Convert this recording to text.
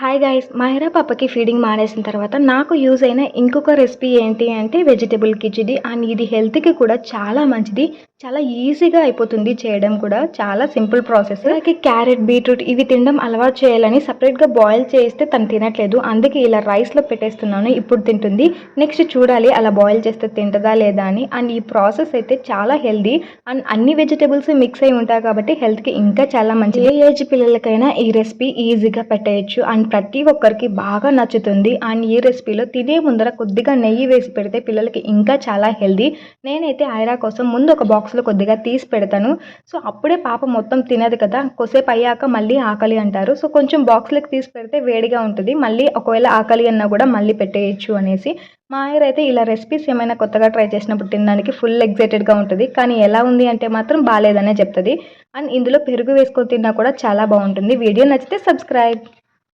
Hi guys Mahira పాపకి feeding మానేసిన తర్వాత నాకు యూజ్ అయిన ఇంకొక రెసిపీ ఏంటి అంటే వెజిటేబుల్ కిచిడి అండ్ ఇది హెల్త్కి కూడా చాలా మంచిది. చాలా ఈజీగా అయిపోతుంది చేయడం కూడా. చాలా సింపుల్ ప్రాసెస్ అలాగే క్యారెట్ బీట్రూట్ ఇవి తినడం అలవాటు చేయాలని సపరేట్గా బాయిల్ చేస్తే తను తినట్లేదు. అందుకే ఇలా రైస్లో పెట్టేస్తున్నాను. ఇప్పుడు తింటుంది. నెక్స్ట్ చూడాలి అలా బాయిల్ చేస్తే తింటుందా లేదా అని. అండ్ ఈ ప్రాసెస్ అయితే చాలా హెల్దీ అండ్ అన్ని వెజిటేబుల్స్ మిక్స్ అయి ఉంటాయి కాబట్టి హెల్త్కి ఇంకా చాలా మంచిది. ఏ ఏజ్ పిల్లలకైనా ఈ రెసిపీ ఈజీగా పెట్టేయచ్చు. అండ్ ప్రతి ఒక్కరికి బాగా నచ్చుతుంది. అండ్ ఈ రెసిపీలో తినే ముందర కొద్దిగా నెయ్యి వేసి పెడితే పిల్లలకి ఇంకా చాలా హెల్దీ. నేనైతే ఐరా కోసం ముందు ఒక బాక్స్లో కొద్దిగా తీసి పెడతాను. సో అప్పుడే పాప మొత్తం తినదు కదా. కొసేపు అయ్యాక మళ్ళీ ఆకలి అంటారు. సో కొంచెం బాక్స్లోకి తీసి పెడితే వేడిగా ఉంటుంది. మళ్ళీ ఒకవేళ ఆకలి అన్నా కూడా మళ్ళీ పెట్టేయచ్చు అనేసి. మా ఆయన అయితే ఇలా రెసిపీస్ ఏమైనా కొత్తగా ట్రై చేసినప్పుడు తినడానికి ఫుల్ ఎగ్జైటెడ్గా ఉంటుంది. కానీ ఎలా ఉంది అంటే మాత్రం బాగాలేదనే చెప్తుంది. అండ్ ఇందులో పెరుగు వేసుకొని తిన్నా కూడా చాలా బాగుంటుంది. వీడియో నచ్చితే సబ్స్క్రైబ్.